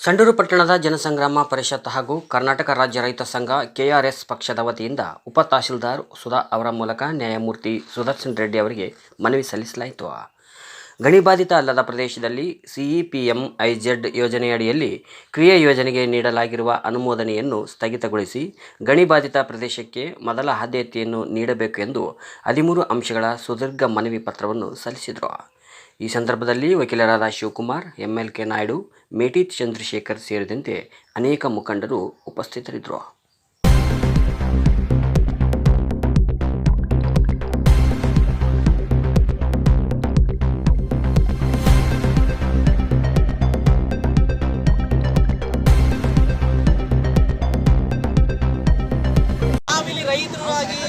ಸಂಡೂರು ಪಟ್ಟಣದ ಜನಸಂಗ್ರಾಮ ಪರಿಷತ್ ಹಾಗೂ ಕರ್ನಾಟಕ ರಾಜ್ಯ ರೈತ ಸಂಘ ಕೆಆರ್ಎಸ್ ಪಕ್ಷದ ವತಿಯಿಂದ ಉಪ ತಹಶೀಲ್ದಾರ್ ಸುಧಾ ಅವರ ಮೂಲಕ ನ್ಯಾಯಮೂರ್ತಿ ಸುದರ್ಶನ್ ರೆಡ್ಡಿ ಅವರಿಗೆ ಮನವಿ ಸಲ್ಲಿಸಲಾಯಿತು. ಗಣಿಬಾಧಿತ ಅಲ್ಲದ ಪ್ರದೇಶದಲ್ಲಿ ಸಿಇಪಿಎಂ ಐಜೆಡ್ ಯೋಜನೆಯಡಿಯಲ್ಲಿ ಕ್ರಿಯೆ ಯೋಜನೆಗೆ ನೀಡಲಾಗಿರುವ ಅನುಮೋದನೆಯನ್ನು ಸ್ಥಗಿತಗೊಳಿಸಿ ಗಣಿಬಾಧಿತ ಪ್ರದೇಶಕ್ಕೆ ಮೊದಲ ಆದ್ಯತೆಯನ್ನು ನೀಡಬೇಕು ಎಂದು ಹದಿಮೂರು ಅಂಶಗಳ ಸುದೀರ್ಘ ಮನವಿ ಪತ್ರವನ್ನು ಸಲ್ಲಿಸಿದರು. ಈ ಸಂದರ್ಭದಲ್ಲಿ ವಕೀಲರಾದ Shivakumar M L K Naidu Meti Chandrashekhar ಸೇರಿದಂತೆ ಅನೇಕ ಮುಖಂಡರು ಉಪಸ್ಥಿತರಿದ್ದರು.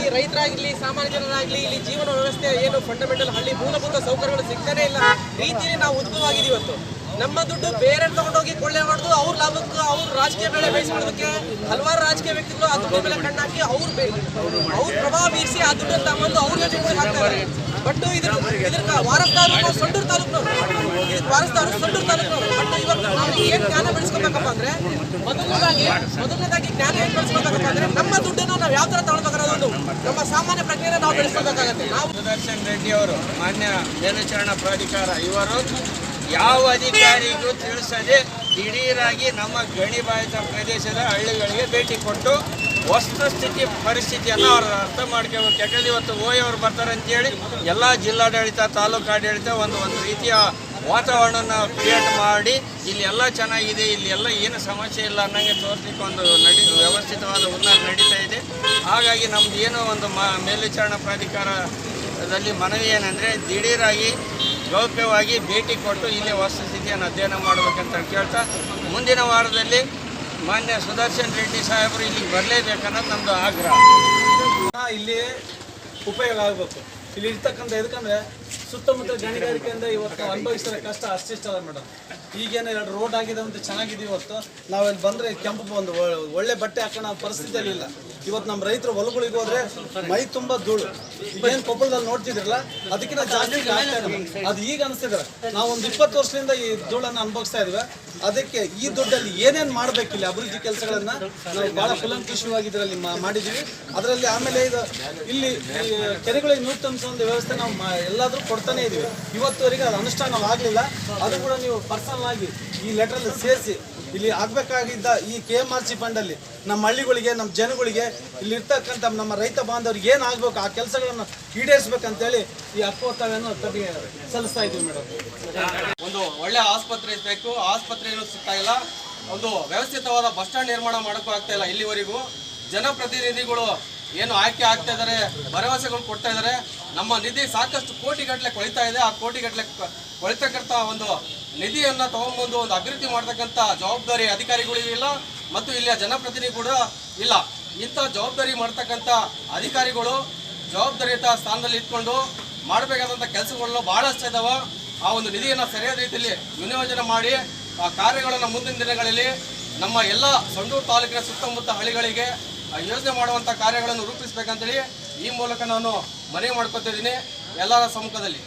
ರೈತರಾಗಿ ರೈತರಾಗಿರ್ಲಿ ಸಾಮಾನ್ಯ ಜನರಾಗಲಿ, ಇಲ್ಲಿ ಜೀವನ ವ್ಯವಸ್ಥೆ ಏನು ಫಂಡಮೆಂಟಲ್ ಹಳ್ಳಿ ಮೂಲಭೂತ ಸೌಕರ್ಯಗಳು ಸಿಗ್ತಾನೆ ಇಲ್ಲ. ರೀತಿಯಲ್ಲಿ ನಾವು ಉದ್ಭವವಾಗಿದ್ದೀವಿ ಇವತ್ತು. ನಮ್ಮ ದುಡ್ಡು ಬೇರೆ ತಗೊಂಡೋಗಿ ಕೊಳ್ಳೆ ಹೊಡೆದು ಅವ್ರ ಲಾಭಕ್ಕೆ ಅವ್ರ ರಾಜಕೀಯ ಬೆಳೆ ಬೇಯಿಸ್ಕೊಳ್ಳೋದಕ್ಕೆ ಹಲವಾರು ರಾಜಕೀಯ ವ್ಯಕ್ತಿಗಳು ಆ ದುಡ್ಡು ಮೇಲೆ ಕಣ್ಣಾಕಿ ಅವ್ರ ಅವ್ರ ಪ್ರಭಾವ ಬೀರಿಸಿ ಆ ದುಡ್ಡನ್ನು ತಗೊಂಡು ಅವ್ರ ಯೋಜನೆಗಳಿಗೆ ಹಾಕ್ತಾರೆ. ಬಟ್ ಇದ್ರ ಇದ್ರ ವಾರಸ್ದಾರು ತಾಲೂಕು ವಾರಸ್ ವಾರಸ್ದಾರು ಸೊಂಡೂರು ತಾಲೂಕ್ನವ್ರು. ಬಟ್ ಇವಾಗ ನಾವು ಏನ್ ಜ್ಞಾನ ಬೆಳೆಸ್ಕೋಬೇಕಪ್ಪ ಅಂದ್ರೆ, ಮೊದಲನೇದಾಗಿ ಮೊದಲನೇದಾಗಿ ಜ್ಞಾನ ಏನ್ ಬೆಳೆಸ್ಕೋಬೇಕಪ್ಪ ಅಂದ್ರೆ, ನಮ್ಮ ದುಡ್ಡನ್ನು ನಾವು ಯಾವ ತರ ತಗೊಳ್ಬೇಕಾಗೋದು ನಮ್ಮ ಸಾಮಾನ್ಯ ಪ್ರಜ್ಞೆನ ನಾವು ಬೆಳೆಸ್ಕೋಬೇಕಾಗತ್ತೆ. ನಾವು ಸುದರ್ಶನ್ ರೆಡ್ಡಿ ಅವರು ಮಾನ್ಯ ಮೇಲ್ವಿಚಾರಣಾ ಪ್ರಾಧಿಕಾರ, ಇವರು ಯಾವ ಅಧಿಕಾರಿಗೂ ತಿಳಿಸದೆ ದಿಢೀರಾಗಿ ನಮ್ಮ ಗಣಿಬಾಧಿತ ಪ್ರದೇಶದ ಹಳ್ಳಿಗಳಿಗೆ ಭೇಟಿ ಕೊಟ್ಟು ವಸ್ತುಸ್ಥಿತಿ ಪರಿಸ್ಥಿತಿಯನ್ನು ಅವರು ಅರ್ಥ ಮಾಡ್ಕೋಬೇಕು. ಯಾಕಂದ್ರೆ ಇವತ್ತು ಓಯ್ ಅವರು ಬರ್ತಾರೆ ಅಂತೇಳಿ ಎಲ್ಲ ಜಿಲ್ಲಾಡಳಿತ ತಾಲೂಕು ಆಡಳಿತ ಒಂದು ಒಂದು ರೀತಿಯ ವಾತಾವರಣನ ಕ್ರಿಯೇಟ್ ಮಾಡಿ, ಇಲ್ಲಿ ಎಲ್ಲ ಚೆನ್ನಾಗಿದೆ, ಇಲ್ಲಿ ಎಲ್ಲ ಏನು ಸಮಸ್ಯೆ ಇಲ್ಲ ಅನ್ನಂಗೆ ತೋರಿಸ್ಲಿಕ್ಕೆ ಒಂದು ನಡಿ, ವ್ಯವಸ್ಥಿತವಾದ ಉನ್ನಾರ ನಡೀತಾ ಇದೆ. ಹಾಗಾಗಿ ನಮ್ದು ಏನೋ ಒಂದು ಮ, ಮೇಲ್ವಿಚಾರಣಾ ಪ್ರಾಧಿಕಾರದಲ್ಲಿ ಮನವಿ ಏನಂದರೆ ದಿಢೀರಾಗಿ ಗೌಪ್ಯವಾಗಿ ಭೇಟಿ ಕೊಟ್ಟು ಇಲ್ಲಿ ವಸ್ತುಸ್ಥಿತಿಯನ್ನು ಅಧ್ಯಯನ ಮಾಡಬೇಕಂತ ಕೇಳ್ತಾ, ಮುಂದಿನ ವಾರದಲ್ಲಿ ಮಾನ್ಯ ಸುದರ್ಶನ್ ರೆಡ್ಡಿ ಸಾಹೇಬರು ಇಲ್ಲಿಗೆ ಬರಲೇಬೇಕನ್ನೋದು ನಮ್ಮದು ಆಗ್ರಹ. ಇಲ್ಲಿ ಉಪಯೋಗ ಆಗಬೇಕು. ಇಲ್ಲಿ ಇರ್ತಕ್ಕಂಥ ಎದಕ್ಕಂದ್ರೆ ಸುತ್ತಮುತ್ತ ಗಣಿಗಾರಿಕೆಯಿಂದ ಇವತ್ತು ಅನುಭವಿಸಿದ ಕಷ್ಟ ಅಷ್ಟಿಷ್ಟಲ್ಲ ಮೇಡಮ್. ಈಗೇನು ಎರಡು ರೋಡ್ ಆಗಿದೆ ಅಂತ ಚೆನ್ನಾಗಿದೆ ಇವತ್ತು. ನಾವಲ್ಲಿ ಬಂದ್ರೆ ಕೆಂಪು ಒಂದು ಒಳ್ಳೆ ಬಟ್ಟೆ ಹಾಕೋಣ ಪರಿಸ್ಥಿತಿಯಲ್ಲಿ ಇಲ್ಲ. ಇವತ್ತು ನಮ್ಮ ರೈತರು ಹೊಲಗಳಿಗೆ ಹೋದ್ರೆ ಮೈ ತುಂಬಾ ಧೂಳು. ಏನು ಕೊಪ್ಪಳದಲ್ಲಿ ನೋಡ್ತಿದ್ರಲ್ಲ ಅದಕ್ಕಿಂತ ಜಾಸ್ತಿ. ಅದು ಈಗ ಅನಿಸ್ತಿದ್ರೆ ನಾವು ಒಂದು ಇಪ್ಪತ್ತು ವರ್ಷದಿಂದ ಈ ಧೂಳನ್ನು ಅನುಭವಿಸ್ತಾ ಇದ್ವಿ. ಅದಕ್ಕೆ ಈ ದುಡ್ಡಲ್ಲಿ ಏನೇನು ಮಾಡಬೇಕಿಲ್ಲ ಅಭಿವೃದ್ಧಿ ಕೆಲಸಗಳನ್ನು ನಾವು ಭಾಳ ಫಲಂಕುಷವಾಗಿ ಇದರಲ್ಲಿ ಮಾಡಿದ್ದೀವಿ. ಅದರಲ್ಲಿ ಆಮೇಲೆ ಇದು ಇಲ್ಲಿ ಕೆರೆಗಳಿಗೆ ನೀರು ತುಂಬಿಸೋ ಒಂದು ವ್ಯವಸ್ಥೆ ನಾವು ಎಲ್ಲಾದರೂ ಎಲ್ಲಾದ್ರೂ ಕೊಡ್ತಾನೆ ಇದ್ದೀವಿ ಇವತ್ತುವರೆಗೆ ಅದು ಅನುಷ್ಠಾನವಾಗಲಿಲ್ಲ. ಅದು ಕೂಡ ನೀವು ಪರ್ಸನಲ್ ಆಗಿ ಈ ಲೆಟ್ರಲ್ಲಿ ಸೇರಿಸಿ ಇಲ್ಲಿ ಆಗಬೇಕಾಗಿದ್ದ ಈ ಕೆ ಎಂ ಆರ್ ಸಿ ಫಂಡಲ್ಲಿ ನಮ್ಮ ಹಳ್ಳಿಗಳಿಗೆ, ನಮ್ಮ ಜನಗಳಿಗೆ ಇಲ್ಲಿ ಇರ್ತಕ್ಕಂಥ ನಮ್ಮ ರೈತ ಬಾಂಧವ್ರಿಗೆ ಏನು ಆಗ್ಬೇಕು, ಆ ಕೆಲಸಗಳನ್ನು ಈಡೇರಿಸ್ಬೇಕಂತೇಳಿ ಈ ಹಕ್ಕೋತ್ತವನ್ನು ತಮಗೆ ಸಲ್ಲಿಸ್ತಾ ಇದ್ದೀವಿ ಮೇಡಮ್. ಒಂದು ಒಳ್ಳೆ ಆಸ್ಪತ್ರೆ ಬೇಕು. ಆಸ್ಪತ್ರೆನೂ ಸಿಗ್ತಾ ಇಲ್ಲ. ಒಂದು ವ್ಯವಸ್ಥಿತವಾದ ಬಸ್ ಸ್ಟ್ಯಾಂಡ್ ನಿರ್ಮಾಣ ಮಾಡೋಕ್ಕೂ ಆಗ್ತಾ ಇಲ್ಲ ಇಲ್ಲಿವರೆಗೂ. ಜನಪ್ರತಿನಿಧಿಗಳು ಏನು ಆಯ್ಕೆ ಆಗ್ತಾ ಇದ್ದಾರೆ, ಭರವಸೆಗಳು ಕೊಡ್ತಾ ಇದ್ದಾರೆ. ನಮ್ಮ ನಿಧಿ ಸಾಕಷ್ಟು ಕೋಟಿಗಟ್ಟಲೆ ಕೊಳಿತಾ ಇದೆ. ಆ ಕೋಟಿಗಟ್ಟಲೆ ಗಟ್ಟಲೆ ಕೊಳಿತಕ್ಕಂಥ ಒಂದು ನಿಧಿಯನ್ನು ತಗೊಂಬಂದು ಒಂದು ಅಭಿವೃದ್ಧಿ ಮಾಡ್ತಕ್ಕಂಥ ಜವಾಬ್ದಾರಿ ಅಧಿಕಾರಿಗಳಿಗೂ ಇಲ್ಲ, ಮತ್ತು ಇಲ್ಲಿಯ ಜನಪ್ರತಿನಿಧಿ ಕೂಡ ಇಲ್ಲ. ಇಂಥ ಜವಾಬ್ದಾರಿ ಮಾಡ್ತಕ್ಕಂಥ ಅಧಿಕಾರಿಗಳು ಜವಾಬ್ದಾರಿಯುತ ಸ್ಥಾನದಲ್ಲಿ ಇಟ್ಕೊಂಡು ಮಾಡಬೇಕಾದಂಥ ಕೆಲಸಗಳು ಬಹಳಷ್ಟು ಇದ್ದಾವೆ ಆ ಒಂದು ನಿಧಿಯನ್ನು ಸರಿಯಾದ ರೀತಿಯಲ್ಲಿ ವಿನಿಯೋಜನೆ ಮಾಡಿ, ಆ ಕಾರ್ಯಗಳನ್ನು ಮುಂದಿನ ದಿನಗಳಲ್ಲಿ ನಮ್ಮ ಎಲ್ಲ ಸಂಡೂರು ತಾಲೂಕಿನ ಸುತ್ತಮುತ್ತ ಹಳ್ಳಿಗಳಿಗೆ ಯೋಜನೆ ಮಾಡುವಂಥ ಕಾರ್ಯಗಳನ್ನು ರೂಪಿಸಬೇಕಂತೇಳಿ ಈ ಮೂಲಕ ನಾನು ಮನವಿ ಮಾಡ್ಕೊತಿದ್ದೀನಿ ಎಲ್ಲರ ಸಮ್ಮುಖದಲ್ಲಿ.